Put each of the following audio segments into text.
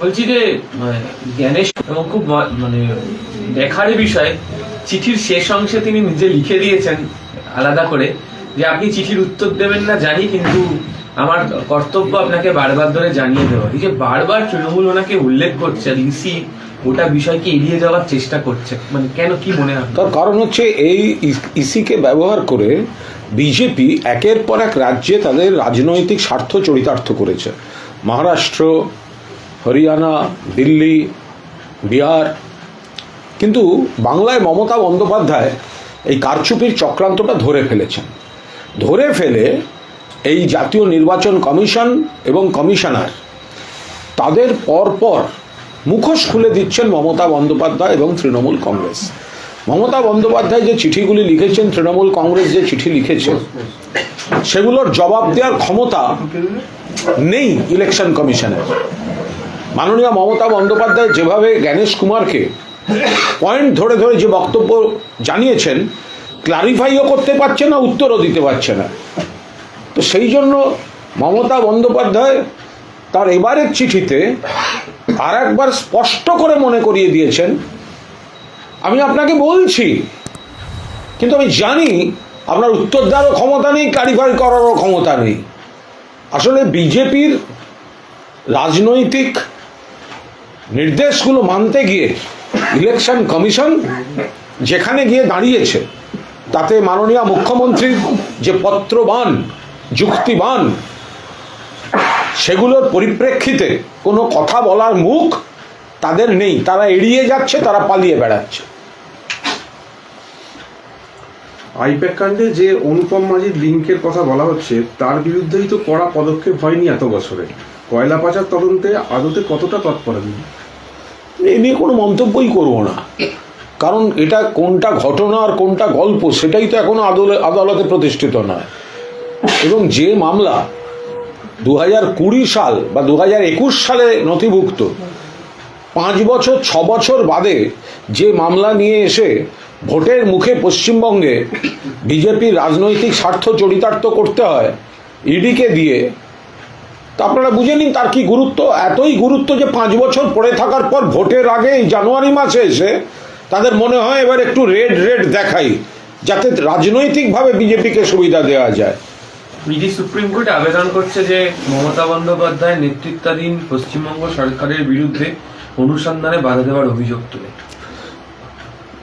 বলছি যে মানে, জ্ঞানেশ এবং খুব মানে দেখার বিষয় চিঠির শেষ অংশে তিনি নিজে লিখে দিয়েছেন আলাদা করে যে আপনি চিঠির উত্তর দেবেন না জানি কিন্তু আমার কর্তব্য আপনাকে বারবার ধরে জানিয়ে দেওয়া। এই যে বারবার তৃণমূল ওনাকে উল্লেখ করছে ইসি গোটা বিষয়কে এড়িয়ে যাওয়ার চেষ্টা করছে। মানে কেন কি মনে হয়? তার কারণ হচ্ছে এই ইসিকে ব্যবহার করে বিজেপি একের পর এক রাজ্যে তাদের রাজনৈতিক স্বার্থ চরিতার্থ করেছে। মহারাষ্ট্র হরিয়ানা, দিল্লি, বিহার। কিন্তু বাংলায় মমতা বন্দ্যোপাধ্যায় এই কারচুপির চক্রান্তটা ধরে ফেলেছেন। ধরে ফেলে এই জাতীয় নির্বাচন কমিশন এবং কমিশনার তাদের পরপর মুখোশ খুলে দিচ্ছেন মমতা বন্দ্যোপাধ্যায় এবং তৃণমূল কংগ্রেস। মমতা বন্দ্যোপাধ্যায় যে চিঠিগুলি লিখেছেন, তৃণমূল কংগ্রেস যে চিঠি লিখেছে, সেগুলোর জবাব দেওয়ার ক্ষমতা নেই ইলেকশন কমিশনের। মাননীয় মমতা বন্দ্যোপাধ্যায় যেভাবে জ্ঞানেশ কুমারকে পয়েন্ট ধরে ধরে যে বক্তব্য জানিয়েছেন ক্লারিফাইও করতে পারছে না, উত্তরও দিতে পারছে না। তো সেই জন্য মমতা বন্দ্যোপাধ্যায় তার এবারের চিঠিতে আর একবার স্পষ্ট করে মনে করিয়ে দিয়েছেন, আমি আপনাকে বলছি, কিন্তু আমি জানি আপনার উত্তর দেওয়ারও ক্ষমতা নেই ক্লারিফাই করারও ক্ষমতা নেই। আসলে বিজেপির রাজনৈতিক নির্দেশগুলো মানতে গিয়ে ইলেকশন কমিশন যেখানে গিয়ে দাঁড়িয়েছে, তাতে মাননীয় মুখ্যমন্ত্রীর যে পত্রবান, যুক্তিবান, সেগুলোর পরিপ্রেক্ষিতে কোনো কথা বলার মুখ তাদের নেই। তারা এড়িয়ে যাচ্ছে, তারা পালিয়ে বেড়াচ্ছে। আইপ্যাক কাণ্ডে যে অনুপম মাঝির লিঙ্কের কথা বলা হচ্ছে, তার বিরুদ্ধেই তো কড়া পদক্ষেপ হয়নি এত বছরে। কয়লা পাচার তদন্তে আদতে কতটা তৎপর? তিনি এ নিয়ে কোনো মন্তব্যই করব না। কারণ এটা কোনটা ঘটনা আর কোনটা গল্প সেটাই তো এখনও আদালে- আদালতে প্রতিষ্ঠিত নয়। এবং যে মামলা দু হাজার কুড়ি সাল বা দু হাজার একুশ সালে নথিভুক্ত পাঁচ বছর ছ বছর বাদে যে মামলা নিয়ে এসে ভোটের মুখে পশ্চিমবঙ্গে বিজেপির রাজনৈতিক স্বার্থ চরিতার্থ করতে হয় ইডিকে দিয়ে তা আপনারা বুঝে নিন তার কি গুরুত্ব। এতই গুরুত্ব যে পাঁচ বছর পড়ে থাকার পর ভোটের আগে এই জানুয়ারি মাসে এসে তাদের মনে হয় এবার একটু রেড রেড দেখাই যাতে রাজনৈতিকভাবে বিজেপিকে সুবিধা দেওয়া যায়। ইডি সুপ্রিম কোর্ট আবেদন করছে যে মমতা বন্দ্যোপাধ্যায় নেতৃত্বাধীন পশ্চিমবঙ্গ সরকারের বিরুদ্ধে অনুসন্ধানে বাধা দেওয়ার অভিযোগ তুলে।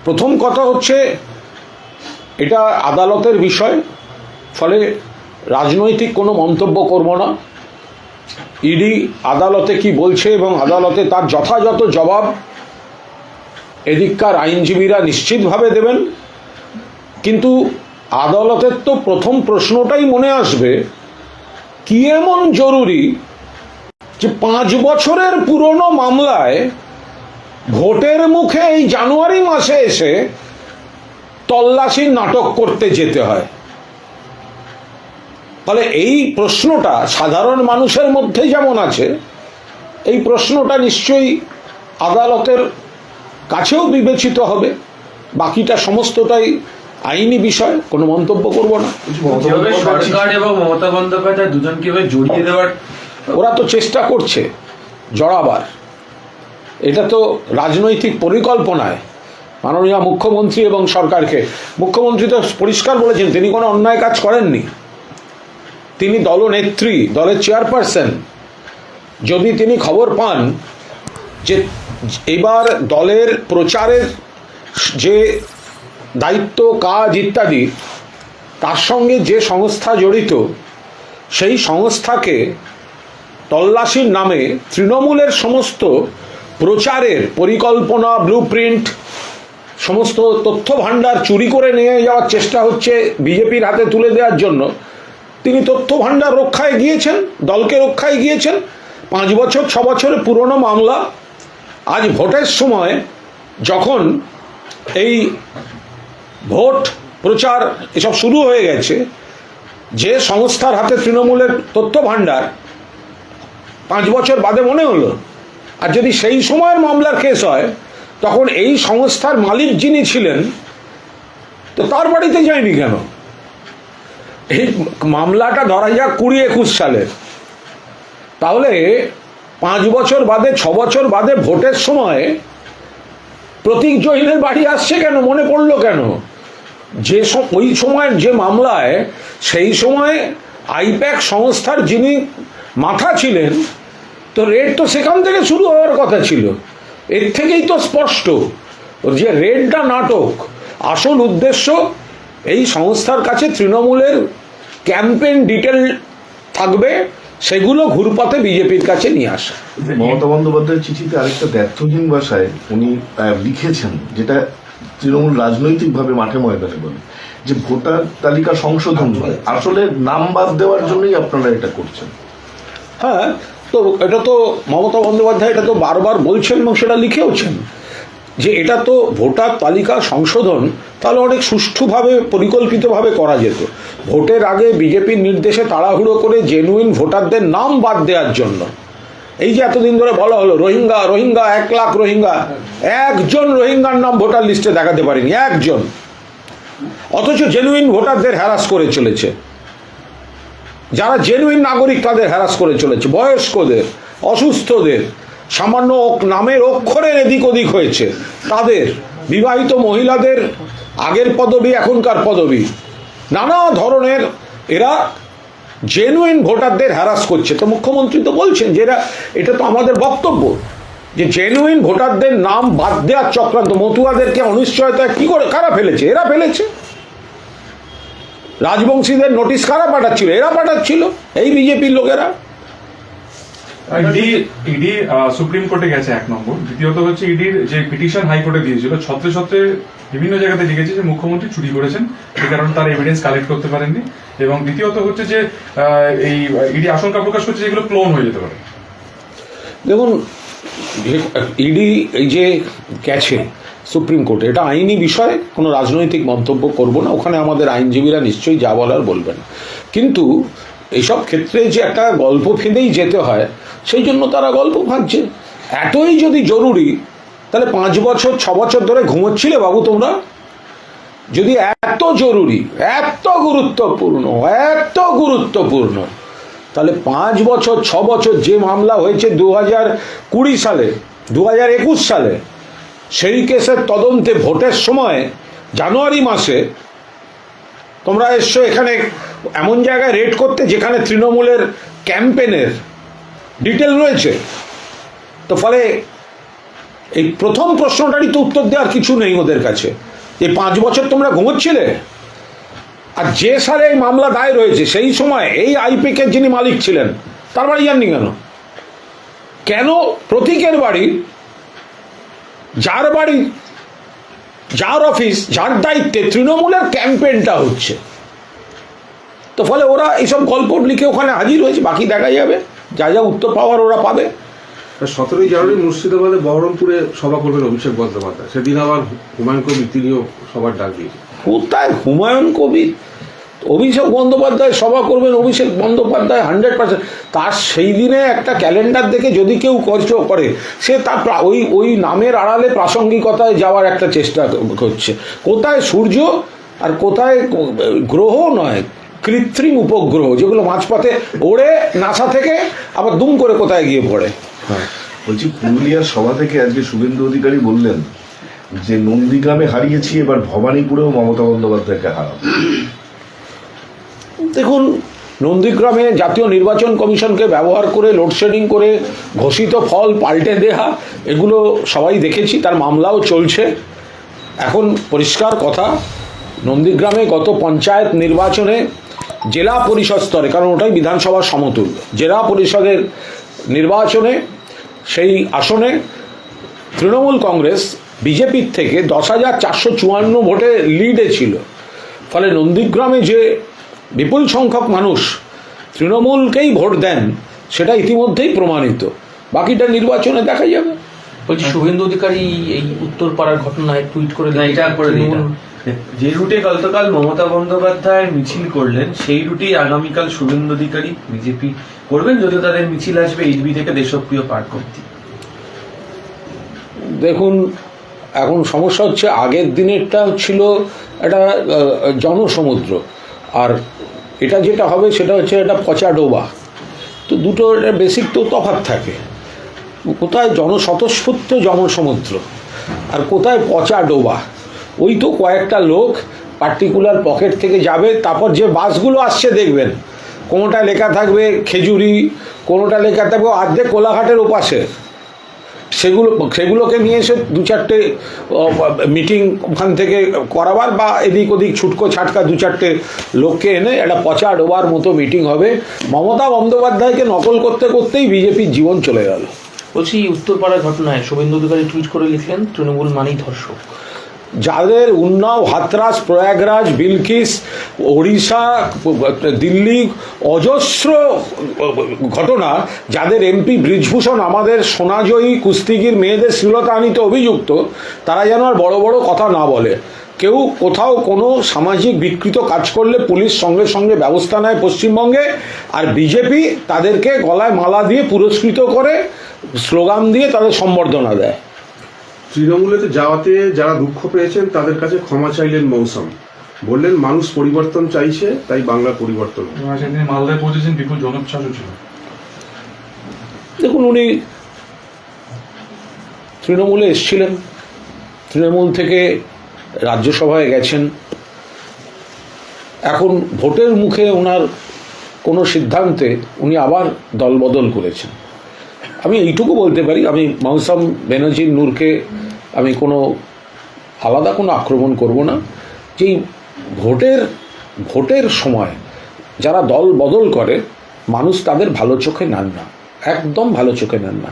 প্রথম কথা হচ্ছে এটা আদালতের বিষয় ফলে রাজনৈতিক কোনো মন্তব্য করব না। ইডি আদালতে কি বলছে এবং আদালতে তার যথাযথ জবাব এদিককার আইনজীবীরা নিশ্চিতভাবে দেবেন। কিন্তু আদালতের তো প্রথম প্রশ্নটাই মনে আসবে, কি এমন জরুরি যে পাঁচ বছরের পুরনো মামলায় ভোটের মুখে এই জানুয়ারি মাসে এসে তল্লাশির নাটক করতে যেতে হয়? ফলে এই প্রশ্নটা সাধারণ মানুষের মধ্যে যেমন আছে এই প্রশ্নটা নিশ্চয়ই আদালতের কাছেও বিবেচিত হবে। বাকিটা সমস্তটাই আইনি বিষয় কোনো মন্তব্য করব না। সরকার এবং মমতা বন্দ্যোপাধ্যায় জড়িয়ে দেওয়ার ওরা তো চেষ্টা করছে জড়াবার। এটা তো রাজনৈতিক পরিকল্পনায়। মাননীয় মুখ্যমন্ত্রী এবং সরকারকে মুখ্যমন্ত্রী তো পরিষ্কার বলেছেন তিনি কোনো অন্যায় কাজ করেননি। তিনি দলনেত্রী, দলের চেয়ারপারসন। যদি তিনি খবর পান যে এবার দলের প্রচারের যে দায়িত্ব, কাজ ইত্যাদি, তার সঙ্গে যে সংস্থা জড়িত, সেই সংস্থাকে তল্লাশির নামে তৃণমূলের সমস্ত প্রচারের পরিকল্পনা ব্লু প্রিন্ট সমস্ত তথ্য ভাণ্ডার চুরি করে নিয়ে যাওয়ার চেষ্টা হচ্ছে বিজেপির হাতে তুলে দেওয়ার জন্য। তিনি তথ্য ভাণ্ডার রক্ষায় গিয়েছেন, দলকে রক্ষায় গিয়েছেন। পাঁচ বছর, ছ বছরের পুরনো মামলা। আজ ভোটের সময় যখন এই ভোট প্রচার এসব শুরু হয়ে গেছে, যে সংস্থার হাতে তৃণমূলের তথ্য ভাণ্ডার পাঁচ বছর বাদে মনে হলো, আর যদি সেই সময়ের মামলার কেস হয়, তখন এই সংস্থার মালিক যিনি ছিলেন, তো তার বাড়িতে যায়নি কেন? এই মামলাটা ধরা যাক কুড়ি একুশ সালের তাহলে পাঁচ বছর বাদে, ছ বছর বাদে ভোটের সময় প্রতীক জৈনের বাড়ি আসছে কেন? মনে পড়ল কেন? যে ওই সময়ের যে মামলায়, সেই সময় আইপ্যাক সংস্থার যিনি মাথা ছিলেন, তো রেড তো সেখান থেকে শুরু হওয়ার কথা ছিল। এর থেকেই তো স্পষ্ট যে রেডটা নাটক। আসল উদ্দেশ্য এই সংস্থার কাছে তৃণমূলের ক্যাম্পেইন ডিটেল থাকবে সেগুলো ঘুরপথে বিজেপির কাছে নিয়ে আসা। মমতা বন্দ্যোপাধ্যায়ের চিঠিতে আরেকটা ব্যর্থহীন ভাষায় উনি লিখেছেন যেটা তৃণমূল রাজনৈতিকভাবে মাঠে ময়দানে বলে যে ভোটার তালিকা সংশোধন নয়। আসলে নাম বাদ দেওয়ার জন্যই আপনারা এটা করছেন। হ্যাঁ তো এটা তো মমতা বন্দ্যোপাধ্যায় এটা তো বারবার বলছেন এবং সেটা লিখেওছেন। যে এটা তো ভোটার তালিকা সংশোধন, তাহলে অনেক সুষ্ঠুভাবে, পরিকল্পিতভাবে করা যেত। ভোটের আগে বিজেপির নির্দেশে তাড়াহুড়ো করে জেনুইন ভোটারদের নাম বাদ দেওয়ার জন্য। এই যে এতদিন ধরে বলা হলো, রোহিঙ্গা রোহিঙ্গা, এক লাখ রোহিঙ্গা, একজন রোহিঙ্গার নাম ভোটার লিস্টে দেখাতে পারেনি, একজন। অথচ জেনুইন ভোটারদের হ্যারাস করে চলেছে। যারা জেনুইন নাগরিক তাদের হ্যারাস করে চলেছে, বয়স্কদের, অসুস্থদের। সামান্য নামের অক্ষরের এদিক ওদিক হয়েছে। তাদের, বিবাহিত মহিলাদের আগের পদবি, এখনকার পদবি। নানা ধরনের এরা জেনুইন ভোটারদের হ্যারাস করছে। তো মুখ্যমন্ত্রী তো বলছেন যে এরা এটা তো আমাদের বক্তব্য। যে জেনুইন ভোটারদের নাম বাদ দেওয়ার চক্রান্ত, মতুয়াদেরকে অনিশ্চয়তা কি করে কারা ফেলেছে? এরা ফেলেছে। রাজবংশীদের নোটিশ কারা পাঠাচ্ছিল? এরা পাঠাচ্ছিল। এই বিজেপির লোকেরা। ইডি ইডি সুপ্রিম কোর্টে গেছে এক নম্বর। দ্বিতীয়ত হচ্ছে ইডির যে পিটিশন হাইকোর্টে দিয়েছিল, ছত্রে ছত্রে বিভিন্ন জায়গাতে লিখেছে যে মুখ্যমন্ত্রী চুরি করেছেন, সে কারণে তার এভিডেন্স কালেক্ট করতে পারেননি। এবং দ্বিতীয়ত হচ্ছে যে এই, ইডি আশঙ্কা প্রকাশ করছে যেগুলো ক্লোন হয়ে যেতে পারে। দেখুন ইডি এই যে গেছে সুপ্রিম কোর্টে, এটা আইনি বিষয়, কোনো রাজনৈতিক মন্তব্য করব না। ওখানে আমাদের আইনজীবীরা নিশ্চয়ই যা বলার বলবেন। কিন্তু এইসব ক্ষেত্রে যে একটা গল্প ফেঁদেই যেতে হয়, সেই জন্য তারা গল্প ভাবছে এতই যদি জরুরি, তাহলে পাঁচ বছর, ছ বছর ধরে ঘুমোচ্ছিলে বাবু তোমরা? যদি এত জরুরি, এত গুরুত্বপূর্ণ এত গুরুত্বপূর্ণ, তাহলে পাঁচ বছর, ছ বছর যে মামলা হয়েছে দু হাজার কুড়ি সালে দু হাজার একুশ সালে, সেই কেসের তদন্তে ভোটের সময়, জানুয়ারি মাসে তোমরা এসছো এখানে এমন জায়গায় রেড করতে যেখানে তৃণমূলের ক্যাম্পেনের ডিটেল রয়েছে। তো ফলে এই প্রথম প্রশ্নটারই তো উত্তর দেওয়ার কিছু নেই ওদের কাছে। যে পাঁচ বছর তোমরা ঘুমোচ্ছিলে? আর যে সালে এই মামলা দায়ের হয়েছে, সেই সময় এই আইপিকের যিনি মালিক ছিলেন, তার বাড়ি জাননি কেন? কেন প্রতীকের বাড়ি, যার বাড়ি যার অফিস যার দায়িত্বে তৃণমূলের ক্যাম্পেনটা হচ্ছে। তো ফলে ওরা এইসব গল্প লিখে ওখানে হাজির হয়েছে বাকি দেখা যাবে। যা যা উত্তর পাওয়ার ওরা পাবে। সতেরোই জানুয়ারি মুর্শিদাবাদে বহরমপুরে সভা করবেন অভিষেক বন্দ্যোপাধ্যায়। সেদিন আবার হুমায়ুন কবির তিনিও সবার ডাক দিয়েছেন। কোথায় হুমায়ুন কবির? অভিষেক বন্দ্যোপাধ্যায় সভা করবেন, অভিষেক বন্দ্যোপাধ্যায় হান্ড্রেড পার্সেন্ট তার সেই দিনে একটা ক্যালেন্ডার দেখে যদি কেউ কষ্ট করে, সে তার ওই ওই নামের আড়ালে প্রাসঙ্গিকতায় যাওয়ার একটা চেষ্টা করছে। কোথায় সূর্য আর কোথায় গ্রহ নয়, কৃত্রিম উপগ্রহ, যেগুলো মাঝপথে ওড়ে নাসা থেকে আবার দুম করে কোথায় গিয়ে পড়ে। বলছি পুরুলিয়ার সভা থেকে আজকে শুভেন্দু অধিকারী বললেন যে নন্দীগ্রামে হারিয়েছি, এবার ভবানীপুরেও মমতা বন্দ্যোপাধ্যায়কে হারাবো। দেখুন, নন্দীগ্রামে জাতীয় নির্বাচন কমিশনকে ব্যবহার করে, লোডশেডিং করে ঘোষিত ফল পাল্টে দেয়া, এগুলো সবাই দেখেছি, তার মামলাও চলছে। এখন পরিষ্কার কথা, নন্দীগ্রামে গত পঞ্চায়েত নির্বাচনে জেলা পরিষদ স্তরে, কারণ ওটাই বিধানসভার সমতুল জেলা পরিষদের নির্বাচনে, সেই আসনে তৃণমূল কংগ্রেস বিজেপির থেকে দশ হাজার চারশো চুয়ান্ন ভোটে লিডে ছিল। ফলে নন্দীগ্রামে যে বিপুল সংখ্যক মানুষ তৃণমূলকেই ভোট দেন সেটা ইতিমধ্যেই প্রমাণিত। বাকিটা নির্বাচনে দেখা যাবে। বলছি শুভেন্দু অধিকারী এই উত্তর পাড়ার ঘটনায় টুইট করে না এটা করে যে রুটে গতকাল মমতা বন্দ্যোপাধ্যায় মিছিল করলেন সেই রুটেই আগামীকাল শুভেন্দু অধিকারী বিজেপি করবেন যদিও তাদের মিছিল আসবে এইচবি থেকে দেশপ্রিয় পার্ক অব্দি। দেখুন এখন সমস্যা হচ্ছে আগের দিনেরটা ছিল একটা জনসমুদ্র। আর এটা যেটা হবে সেটা হচ্ছে একটা পচা ডোবা। তো দুটো বেসিক তো তফাৎ থাকে। কোথায় জনস্বতঃস্ফূর্ত জনসমুদ্র আর কোথায় পচা ডোবা? ওই তো কয়েকটা লোক পার্টিকুলার পকেট থেকে যাবে, তারপর যে বাসগুলো আসছে দেখবেন। কোনোটা লেখা থাকবে খেজুরি, কোনোটা লেখা থাকবে অর্ধেক কোলাঘাটের ওপাশে। সেগুলো, সেগুলোকে নিয়ে এসে দু চারটে মিটিং ওখান থেকে করাবার বা এদিক ওদিক ছুটকো ছাটকা দু চারটে লোককে এনে একটা পচা ডোবার মতো মিটিং হবে। মমতা বন্দ্যোপাধ্যায়কে নকল করতে করতেই বিজেপির জীবন চলে গেল। বলছি উত্তরপাড়া উত্তরপাড়ার ঘটনায় শুভেন্দু অধিকারী টুইট করে লিখলেন, তৃণমূল মানেই ধর্ষক। যাদের উন্নাও, হাতরাস, প্রয়াগরাজ, বিলকিস, ওড়িশা, দিল্লি, অজস্র ঘটনা, যাদের এমপি ব্রিজভূষণ আমাদের সোনাজয়ী, কুস্তিগির, মেয়েদের শ্লীলতাহানিতে অভিযুক্ত, তারা যেন আর বড় বড় কথা না বলে। কেউ কোথাও কোনো সামাজিক বিকৃত কাজ করলে পুলিশ সঙ্গে সঙ্গে ব্যবস্থা নেয় পশ্চিমবঙ্গে, আর বিজেপি তাদেরকে গলায় মালা দিয়ে পুরস্কৃত করে, স্লোগান দিয়ে তাদের সম্বর্ধনা দেয়। তৃণমূলেতে যাওয়াতে যারা দুঃখ পেয়েছেন তাদের কাছে ক্ষমা চাইলেন মৌসুম। বললেন মানুষ পরিবর্তন চাইছে তাই বাংলার পরিবর্তন। এবং মালদায় পৌঁছেছেন বিপুল জনোচ্ছ্বাসও ছিল। দেখুন উনি তৃণমূলে এসছিলেন। তৃণমূল থেকে রাজ্যসভায় গেছেন। এখন ভোটের মুখে ওনার কোনো সিদ্ধান্তে উনি আবার দলবদল করেছেন। আমি এইটুকু বলতে পারি আমি মৌসাম ব্যানার্জির নূরকে আমি কোনো আলাদা কোনো আক্রমণ করব না। যেই ভোটের ভোটের সময় যারা দল বদল করে, মানুষ তাদের ভালো চোখে নেন না, একদম ভালো চোখে নেন না।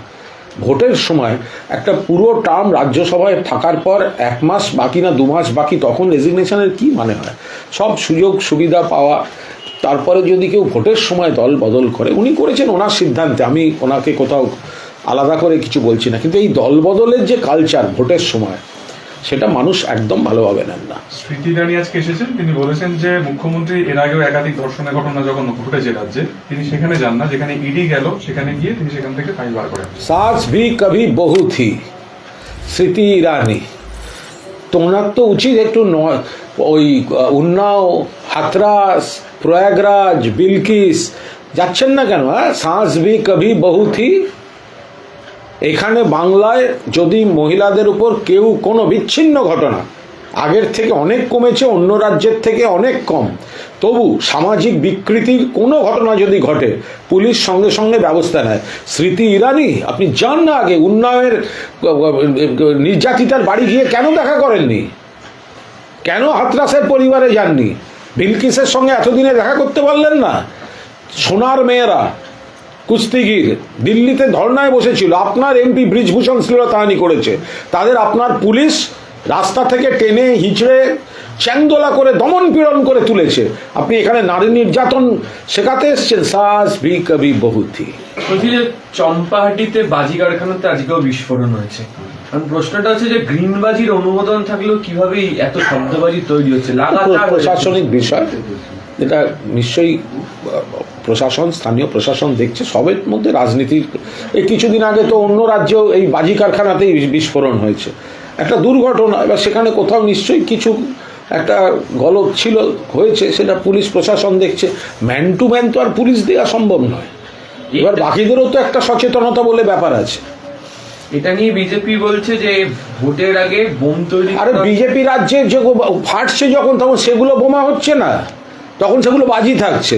ভোটের সময় একটা পুরো টার্ম রাজ্যসভায় থাকার পর এক মাস বাকি না দু মাস বাকি, তখন রেজিগনেশনের কি মানে হয়? সব সুযোগ সুবিধা পাওয়া, তারপরে যদি কেউ ভোটের সময় দল বদল করে, উনি করেছেন ওনার সিদ্ধান্তে, আমি ওনাকে কোথাও আলাদা করে কিছু বলছি না। কিন্তু এই দলবদলের যে কালচার ভোটের সময় সেটা মানুষ একদম ভালোভাবে নেন না। স্মৃতি রানী আজকে এসেছেন তিনি বলেছেন যে মুখ্যমন্ত্রী এর আগেও একাধিক ধর্ষণের ঘটনা যখন ঘটেছে রাজ্যে তিনি সেখানে যান না যেখানে ইডি গেল সেখানে গিয়ে তিনি সেখান থেকে ফাইল বার করেন। সাস ভি কভি বহু থি স্মৃতি ইরানি। তো ওনার তো উচিত একটু ওই উন্নাও হাতরাস প্রয়াগরাজ বিলকিস যাচ্ছেন না কেন হ্যাঁ? সাঁস ভি কভি বহু থি এখানে বাংলায় যদি মহিলাদের উপর কেউ কোনো বিচ্ছিন্ন ঘটনা, আগের থেকে অনেক কমেছে, অন্য রাজ্যের থেকে অনেক কম, তবু সামাজিক বিকৃতির কোনো ঘটনা যদি ঘটে, পুলিশ সঙ্গে সঙ্গে ব্যবস্থা নেয়। স্মৃতি ইরানি, আপনি যান না আগে, উন্নয়নের, নির্যাতিতার বাড়ি গিয়ে কেন দেখা করেননি? কেন হাতরাসের পরিবারে যাননি? বিলকিসের সঙ্গে এতদিনে দেখা করতে পারলেন না? সোনার মেয়েরা কুস্তিগির দিল্লিতে ধর্নায় বসেছিল। আপনার এমপি ব্রিজভূষণ শ্লীলতাহানি করেছে। তাদের আপনার পুলিশ রাস্তা থেকে টেনে হিচড়ে চ্যাংদোলা করে দমন পীড়ন করে তুলেছে। আপনি এখানে নারী নির্যাতন শেখাতে এসছেন? সাস ভি কবি বহুথি বলছি যে চম্পাহাটিতে বাজি কারখানাতে আজকেও বিস্ফোরণ হয়েছে। কারণ প্রশ্নটা হচ্ছে যে গ্রিন বাজির অনুমোদন থাকলেও কীভাবে এত শব্দবাজি তৈরি হচ্ছে? লাগাতার প্রশাসনিক বিষয়। এটা নিশ্চয়ই প্রশাসন স্থানীয় প্রশাসন দেখছে সবের মধ্যে রাজনীতির এই কিছুদিন আগে তো অন্য রাজ্যেও এই বাজি কারখানাতেই বিস্ফোরণ হয়েছে। একটা দুর্ঘটনা এবার সেখানে কোথাও নিশ্চয়ই কিছু একটা গলদ ছিল হয়েছে সেটা পুলিশ প্রশাসন দেখছে। ম্যান টু ম্যান তো আর পুলিশ দেওয়া সম্ভব নয়। এবার বাকিদেরও তো একটা সচেতনতা বলে ব্যাপার আছে। এটা নিয়ে বিজেপি বলছে যে ভোটের আগে বোম তৈরি আরে বিজেপি রাজ্যে যে ফাটছে যখন তখন সেগুলো বোমা হচ্ছে না। তখন সেগুলো বাজি থাকছে।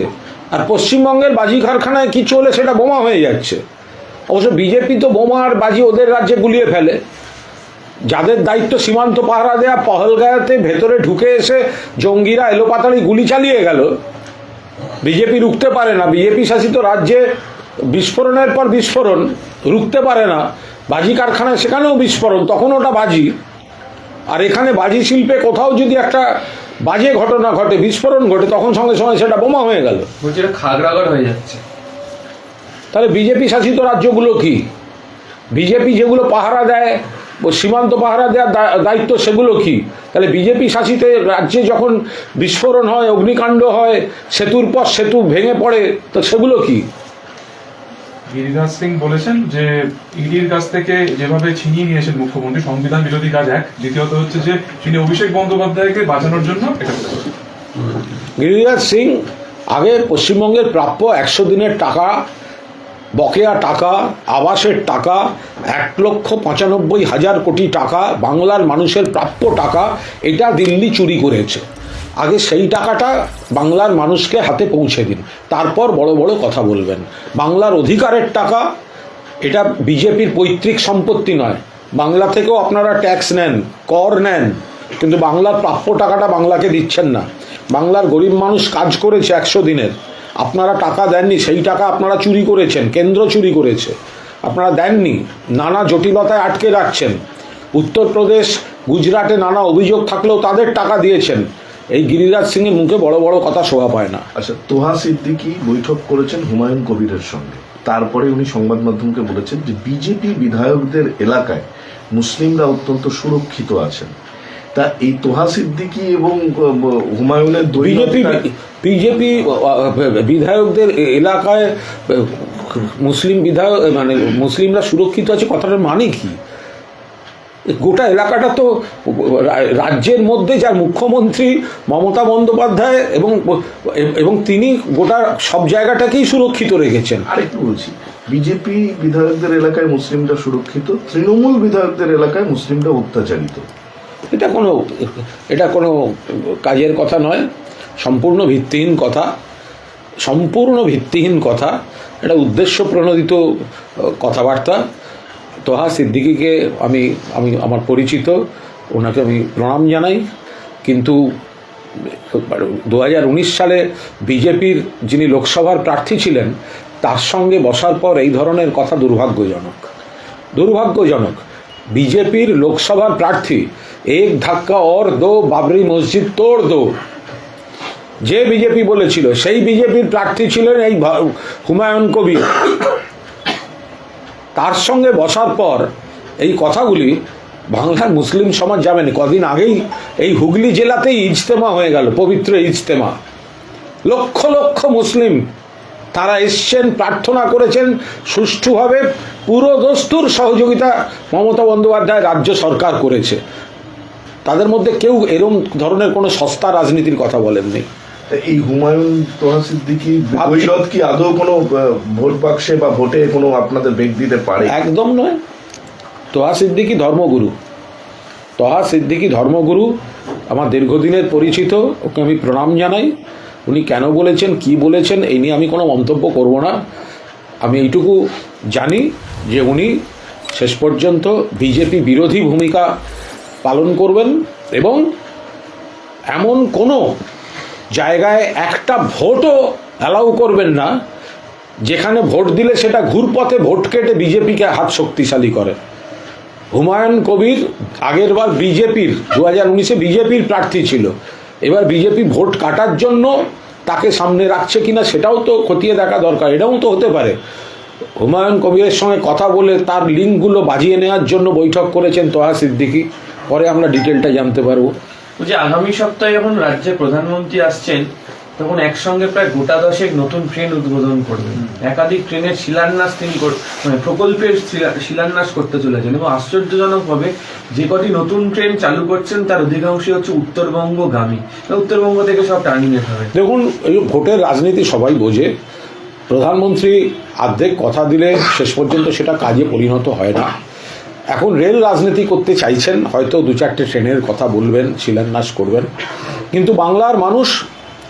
আর পশ্চিমবঙ্গের বাজি কারখানায় কি চলে সেটা বোমা হয়ে যাচ্ছে। অবশ্য বিজেপি তো বোমা আর বাজি ওদের রাজ্যে গুলিয়ে ফেলে। যাদের দায়িত্ব সীমান্ত পাহারা দেয়া পহলগাঁতে ভেতরে ঢুকে এসে জঙ্গিরা এলোপাতাড়ি গুলি চালিয়ে গেল। বিজেপি রুখতে পারে না। বিজেপি শাসিত রাজ্যে বিস্ফোরণের পর বিস্ফোরণ, রুখতে পারে না। বাজি কারখানায় সেখানেও বিস্ফোরণ, তখন ওটা বাজি। আর এখানে বাজি শিল্পে কোথাও যদি একটা বাজে ঘটনা ঘটে বিস্ফোরণ ঘটে তখন সঙ্গে সঙ্গে সেটা বোমা হয়ে গেল। খাগড়াগড় হয়ে যাচ্ছে। তাহলে বিজেপি শাসিত রাজ্যগুলো কি? বিজেপি যেগুলো পাহারা দেয় ও সীমান্ত পাহারা দেওয়ার দায়িত্ব সেগুলো কি? তাহলে বিজেপি শাসিত রাজ্যে যখন বিস্ফোরণ হয় অগ্নিকাণ্ড হয় সেতুর পর সেতু ভেঙে পড়ে তো সেগুলো কি? গিরিরাজ সিং বলেছেন যে ইডির কাছ থেকে যেভাবে ছিনিয়ে নিয়েছেন মুখ্যমন্ত্রী, সংবিধান বিরোধী কাজ এক। দ্বিতীয়ত হচ্ছে যে তিনি অভিষেক বন্দ্যোপাধ্যায়কে বাঁচানোর জন্য এটা গিরিরাজ সিং আগে পশ্চিমবঙ্গের প্রাপ্য একশো দিনের টাকা, বকেয়া টাকা, আবাসের টাকা, এক লক্ষ পঁচানব্বই হাজার কোটি টাকা, বাংলার মানুষের প্রাপ্য টাকা, এটা দিল্লি চুরি করেছে। আগে সেই টাকাটা বাংলার মানুষকে হাতে পৌঁছে দিন। তারপর বড় বড় কথা বলবেন। বাংলার অধিকারের টাকা, এটা বিজেপির পৈতৃক সম্পত্তি নয়। বাংলা থেকেও আপনারা ট্যাক্স নেন, কর নেন, কিন্তু বাংলার প্রাপ্য টাকাটা বাংলাকে দিচ্ছেন না। বাংলার গরিব মানুষ কাজ করেছে একশো দিনের। আপনারা টাকা দেননি, সেই টাকা আপনারা চুরি করেছেন, কেন্দ্র চুরি করেছে। আপনারা দেননি, নানা জটিলতায় আটকে রাখছেন। উত্তরপ্রদেশ, গুজরাটে নানা অভিযোগ থাকলেও তাদের টাকা দিয়েছেন। এই গিরিরাজ সিংয়ের মুখে বড় বড় কথা শোভা পায় না। আচ্ছা তোহা সিদ্দিকি বৈঠক করেছেন হুমায়ুন কবিরের সঙ্গে। তারপরে উনি সংবাদ মাধ্যমকে বলেছেন যে বিজেপি বিধায়কদের এলাকায় মুসলিমরা অত্যন্ত সুরক্ষিত আছেন। তা এই তোহা সিদ্দিকি এবং হুমায়ুনের বিজেপি বিজেপি বিধায়কদের এলাকায় মুসলিম বিধায়ক মানে মুসলিমরা সুরক্ষিত আছে কথাটার মানে কি? গোটা এলাকাটা তো রাজ্যের মধ্যে যার মুখ্যমন্ত্রী মমতা বন্দ্যোপাধ্যায় এবং এবং তিনি গোটা সব জায়গাটাকেই সুরক্ষিত রেখেছেন। আরেকটু বলছি বিজেপি বিধায়কদের এলাকায় মুসলিমরা সুরক্ষিত তৃণমূল বিধায়কদের এলাকায় মুসলিমরা অত্যাচারিত। এটা কোনো এটা কোনো কাজের কথা নয় সম্পূর্ণ ভিত্তিহীন কথা সম্পূর্ণ ভিত্তিহীন কথা এটা উদ্দেশ্য প্রণোদিত কথাবার্তা। তোহা সিদ্দিকিকে আমি আমি আমার পরিচিত, ওনাকে আমি প্রণাম জানাই। কিন্তু দু হাজার উনিশ সালে বিজেপির যিনি লোকসভার প্রার্থী ছিলেন, তার সঙ্গে বসার পর এই ধরনের কথা দুর্ভাগ্যজনক। দুর্ভাগ্যজনক। বিজেপির লোকসভার প্রার্থী, এক ধাক্কা অর দো, বাবরি মসজিদ তোড় দো। যে বিজেপি বলেছিল, সেই বিজেপির প্রার্থী ছিলেন এই হুমায়ুন কবির। তার সঙ্গে বসার পর এই কথাগুলি বাংলার মুসলিম সমাজ যাবেন কদিন আগেই এই হুগলি জেলাতেই ইজতেমা হয়ে গেল, পবিত্র ইজতেমা। লক্ষ লক্ষ মুসলিম তারা এসছেন, প্রার্থনা করেছেন, সুষ্ঠুভাবে পুরো দস্তুর সহযোগিতা মমতা বন্দ্যোপাধ্যায় রাজ্য সরকার করেছে। তাদের মধ্যে কেউ এরম ধরনের কোনো সস্তা রাজনীতির কথা বলেননি। এই হুমায়ুন তোহা সিদ্দিকি ভাবছি- কি আদৌ কোনো ভোট বাক্সে বা ভোটে কোনো আপনাদের বেগ দিতে পারে? একদম নয়। তোহা সিদ্দিকি ধর্মগুরু। তোহা সিদ্দিকি ধর্মগুরু আমার দীর্ঘদিনের পরিচিত, ওকে আমি প্রণাম জানাই। উনি কেন বলেছেন, কি বলেছেন, এই নিয়ে আমি কোনো মন্তব্য করব না। আমি এইটুকু জানি যে উনি শেষ পর্যন্ত বিজেপি বিরোধী ভূমিকা পালন করবেন এবং এমন কোনো জায়গায় একটা ভোটও অ্যালাউ করবেন না। যেখানে ভোট দিলে সেটা ঘুরপথে ভোট কেটে বিজেপিকে হাত শক্তিশালী করে। হুমায়ুন কবির আগেরবার বিজেপির দু হাজার উনিশে বিজেপির প্রার্থী ছিল। এবার বিজেপি ভোট কাটার জন্য তাকে সামনে রাখছে কিনা সেটাও তো খতিয়ে দেখা দরকার, এটাও তো হতে পারে। হুমায়ুন কবিরের সঙ্গে কথা বলে তার লিঙ্কগুলো বাজিয়ে নেওয়ার জন্য বৈঠক করেছেন তোহা সিদ্দিকি। পরে আমরা ডিটেলটা জানতে পারব। বলছি আগামী সপ্তাহে যখন রাজ্যে প্রধানমন্ত্রী আসছেন তখন একসঙ্গে প্রায় গোটা দশেক নতুন ট্রেন উদ্বোধন করবেন। একাধিক ট্রেনের শিলান্যাস তিনি কর- মানে প্রকল্পের শিলান্যাস করতে চলেছেন এবং আশ্চর্যজনকভাবে যে কটি নতুন ট্রেন চালু করছেন তার অধিকাংশই হচ্ছে উত্তরবঙ্গগামী। উত্তরবঙ্গ থেকে সব টার্মিনেট হবে দেখুন এই ভোটের রাজনীতি সবাই বোঝে। প্রধানমন্ত্রী অর্ধেক কথা দিলে শেষ পর্যন্ত সেটা কাজে পরিণত হয় না। এখন রেল রাজনীতি করতে চাইছেন, হয়তো দু চারটে ট্রেনের কথা বলবেন, শিলান্যাস করবেন। কিন্তু বাংলার মানুষ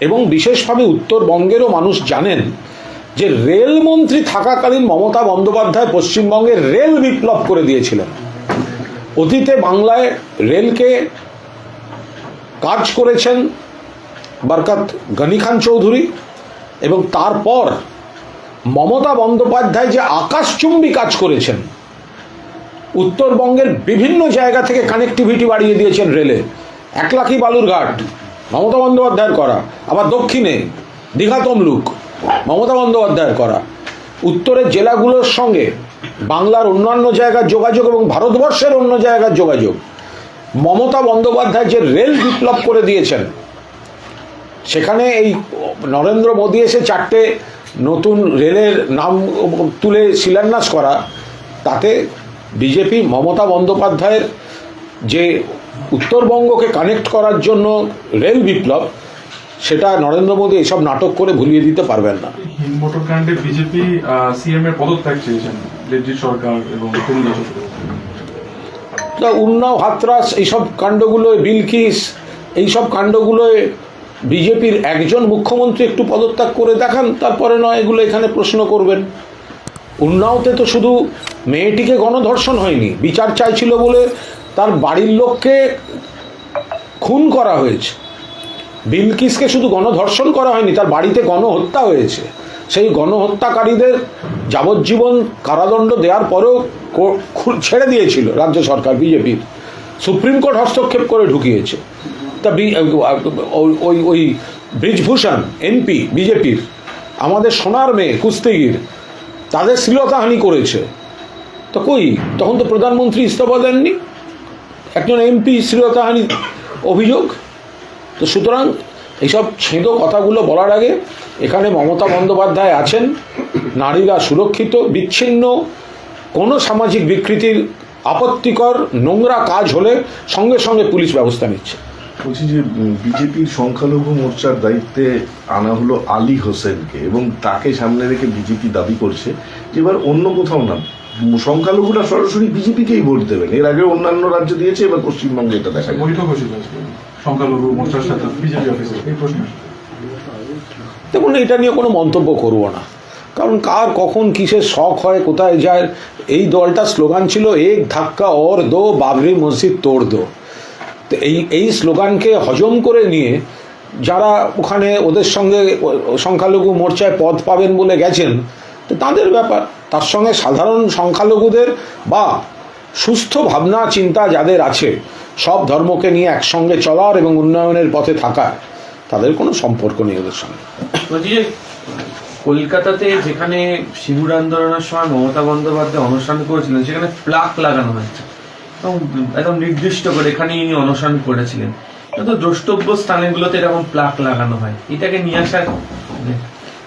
এবং বিশেষভাবে উত্তরবঙ্গেরও মানুষ জানেন যে রেলমন্ত্রী থাকাকালীন মমতা বন্দ্যোপাধ্যায় পশ্চিমবঙ্গের রেল বিপ্লব করে দিয়েছিলেন। অতীতে বাংলায় রেলকে কাজ করেছেন বরকত গনি খান চৌধুরী এবং তারপর মমতা বন্দ্যোপাধ্যায় যে আকাশচুম্বী কাজ করেছেন উত্তরবঙ্গের বিভিন্ন জায়গা থেকে কানেক্টিভিটি বাড়িয়ে দিয়েছেন রেলে। এক একলাখি বালুরঘাট, মমতা বন্দ্যোপাধ্যায়ের করা। আবার দক্ষিণে, দীঘা তমলুক, মমতা বন্দ্যোপাধ্যায়ের করা। উত্তরের জেলাগুলোর সঙ্গে বাংলার অন্যান্য জায়গার যোগাযোগ এবং ভারতবর্ষের অন্য জায়গার যোগাযোগ। মমতা বন্দ্যোপাধ্যায় যে রেল বিপ্লব করে দিয়েছেন, সেখানে এই নরেন্দ্র মোদী এসে চারটে নতুন রেলের নাম তুলে শিলান্যাস করা, তাতে বিজেপি মমতা বন্দ্যোপাধ্যায়ের যে উত্তরবঙ্গকে কানেক্ট করার জন্য রেল বিপ্লব সেটা নরেন্দ্র মোদী এসব নাটক করে ভুলিয়ে দিতে পারবেন না। কাণ্ডে বিজেপি সিএম এর পদত্যাগ চেয়েছেন সরকার এবং উন্নাও হাতরাস এইসব কাণ্ডগুলোয় বিলকিস এইসব কাণ্ডগুলোয় বিজেপির একজন মুখ্যমন্ত্রী একটু পদত্যাগ করে দেখান তারপরে নয় এগুলো এখানে প্রশ্ন করবেন। উন্নাওতে তো শুধু মেয়েটিকে গণধর্ষণ হয়নি, বিচার চাইছিল বলে তার বাড়ির লোককে খুন করা হয়েছে। বিলকিসকে শুধু গণধর্ষণ করা হয়নি, তার বাড়িতে গণহত্যা হয়েছে। সেই গণহত্যাকারীদের যাবজ্জীবন কারাদণ্ড দেওয়ার পরেও ছেড়ে দিয়েছিল রাজ্য সরকার বিজেপির সুপ্রিম কোর্ট হস্তক্ষেপ করে ঢুকিয়েছে। তা ওই- ওই ব্রিজভূষণ এমপি বিজেপির, আমাদের সোনার মেয়ে, কুস্তিগির তাদের শ্লীলতাহানি করেছে। তো কই? তখন তো প্রধানমন্ত্রী ইস্তফা দেননি। একজন এমপি শ্লীলতাহানি অভিযোগ। তো সুতরাং এইসব ছেঁদো কথাগুলো বলার আগে এখানে মমতা বন্দ্যোপাধ্যায় আছেন। নারীরা সুরক্ষিত, বিচ্ছিন্ন, কোনো সামাজিক বিকৃতির আপত্তিকর, নোংরা কাজ হলে সঙ্গে সঙ্গে পুলিশ ব্যবস্থা নিচ্ছে। বলছি যে বিজেপির সংখ্যালঘু মোর্চার দায়িত্বে আনা হলো আলী হোসেনকে এবং তাকে সামনে রেখে বিজেপি দাবি করছে। যে এবার অন্য কোথাও না সংখ্যালঘুরা সরাসরি বিজেপিকেই ভোট দেবেন। এর আগে অন্যান্য রাজ্য দিয়েছে এবার পশ্চিমবঙ্গে এটা দেখা বৈঠক হয়েছিল সংখ্যালঘু মোর্চার সাথে বিজেপি অফিসে এই প্রশ্ন। দেখুন এটা নিয়ে কোনো মন্তব্য করব না। কারণ কার কখন কিসের শখ হয় কোথায় যায় এই দলটা স্লোগান ছিল এক ধাক্কা অর দো বাবরি মসজিদ তোড় দো। তো এই এই স্লোগানকে হজম করে নিয়ে যারা ওখানে ওদের সঙ্গে সংখ্যালঘু মোর্চায় পদ পাবেন বলে গেছেন, তো তাদের ব্যাপার। তার সঙ্গে সাধারণ সংখ্যালঘুদের বা সুস্থ ভাবনা, চিন্তা যাদের আছে, সব ধর্মকে নিয়ে একসঙ্গে চলার এবং উন্নয়নের পথে থাকার, তাদের কোনো সম্পর্ক নেই ওদের সঙ্গে। কলকাতাতে যেখানে শিবুর আন্দোলনের সময় মমতা বন্দ্যোপাধ্যায় অনুষ্ঠান করেছিলেন, সেখানে প্লাক লাগানো হয়েছে। একদম নির্দিষ্ট করে এখানে ইনি অনশন করেছিলেন। কিন্তু দ্রষ্টব্য স্থানগুলোতে এরকম প্লাক লাগানো হয়, এটাকে নিয়ে আসার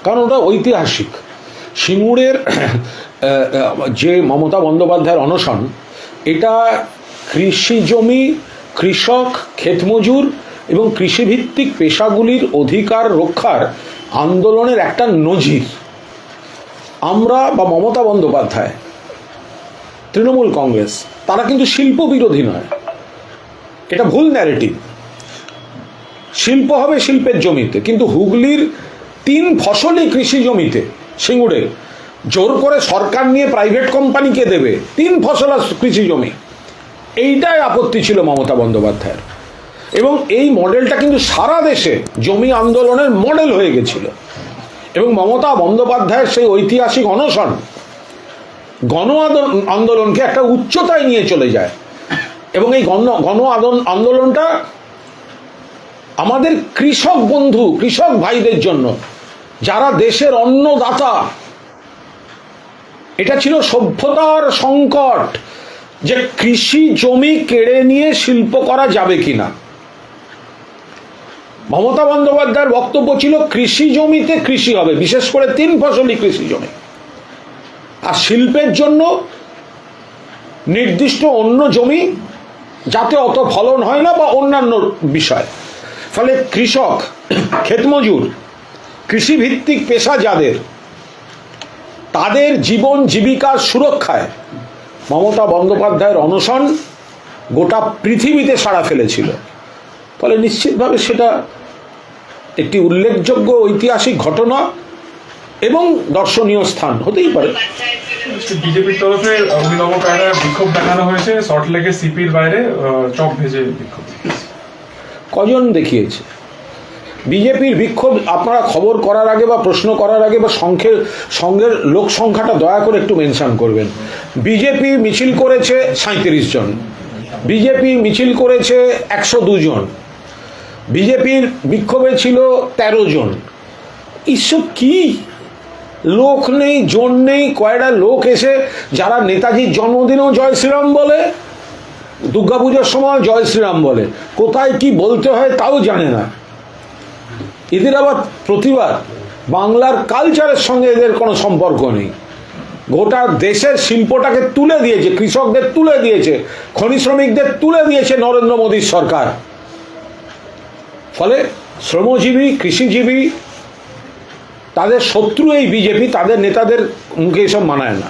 কারণ ওটা ঐতিহাসিক। সিঙ্গুরের যে মমতা বন্দ্যোপাধ্যায়ের অনশন, এটা কৃষি জমি, কৃষক, ক্ষেতমজুর এবং কৃষিভিত্তিক পেশাগুলির অধিকার রক্ষার আন্দোলনের একটা নজির। আমরা বা মমতা বন্দ্যোপাধ্যায়, তৃণমূল কংগ্রেস তারা কিন্তু শিল্প বিরোধী নয়। এটা ভুল ন্যারেটিভ শিল্প হবে শিল্পের জমিতে, কিন্তু হুগলির তিন ফসলি কৃষি জমিতে, সিঙ্গুরে, জোর করে সরকার নিয়ে প্রাইভেট কোম্পানিকে দেবে, তিন ফসলা কৃষি জমি। এইটাই আপত্তি ছিল মমতা বন্দ্যোপাধ্যায়ের। এবং এই মডেলটা কিন্তু সারা দেশে জমি আন্দোলনের মডেল হয়ে গেছিল। এবং মমতা বন্দ্যোপাধ্যায়ের সেই ঐতিহাসিক অনশন গণ আন্দোলনকে একটা উচ্চতায় নিয়ে চলে যায়। এবং এই গণ গণ আন্দোলন- আন্দোলনটা আমাদের কৃষক বন্ধু, কৃষক ভাইদের জন্য, যারা দেশের অন্নদাতা, এটা ছিল সভ্যতার সংকট যে কৃষি জমি কেড়ে নিয়ে শিল্প করা যাবে কিনা। মমতা বন্দ্যোপাধ্যায়ের বক্তব্য ছিল, কৃষি জমিতে কৃষি হবে, বিশেষ করে তিন ফসলি কৃষি জমি। আর শিল্পের জন্য নির্দিষ্ট অন্য জমি যাতে অত ফলন হয় না বা অন্যান্য বিষয়। ফলে কৃষক, ক্ষেতমজুর, কৃষিভিত্তিক পেশা যাদের, তাদের জীবন জীবিকার সুরক্ষায় মমতা বন্দ্যোপাধ্যায়ের অনশন গোটা পৃথিবীতে সাড়া ফেলেছিল। ফলে নিশ্চিতভাবে সেটা একটি উল্লেখযোগ্য ঐতিহাসিক ঘটনা। এবং দর্শনীয় স্থান হতেই পারে। বিজেপির তরফে অভিনব কায়দায় বিক্ষোভ দেখানো হয়েছে সল্টলেকের সিপির বাইরে চক ভেজে বিক্ষোভ। কজন দেখিয়েছে? বিজেপির বিক্ষোভ আপনারা খবর করার আগে বা প্রশ্ন করার আগে বা সংখ্যের সঙ্গের লোক সংখ্যাটা দয়া করে একটু মেনশন করবেন। বিজেপি মিছিল করেছে সাঁত্রিশ জন। বিজেপি মিছিল করেছে একশো দুজন বিজেপির বিক্ষোভে ছিল ১৩ জন। এইসব কি? লোক নেই, জন নেই, কয়টা লোক এসে, যারা নেতাজির জন্মদিনেও জয় শ্রীরাম বলে, দুর্গাপুজোর সময় জয় শ্রীরাম বলে। কোথায় কি বলতে হয় তাও জানে না। এদের আবার প্রতিবাদ। বাংলার কালচারের সঙ্গে এদের কোনো সম্পর্ক নেই। গোটা দেশের শিল্পটাকে তুলে দিয়েছে, কৃষকদের তুলে দিয়েছে খনি শ্রমিকদের তুলে দিয়েছে নরেন্দ্র মোদীর সরকার। ফলে শ্রমজীবী, কৃষিজীবী তাদের শত্রু এই বিজেপি তাদের নেতাদের মুখে এসব মানায় না।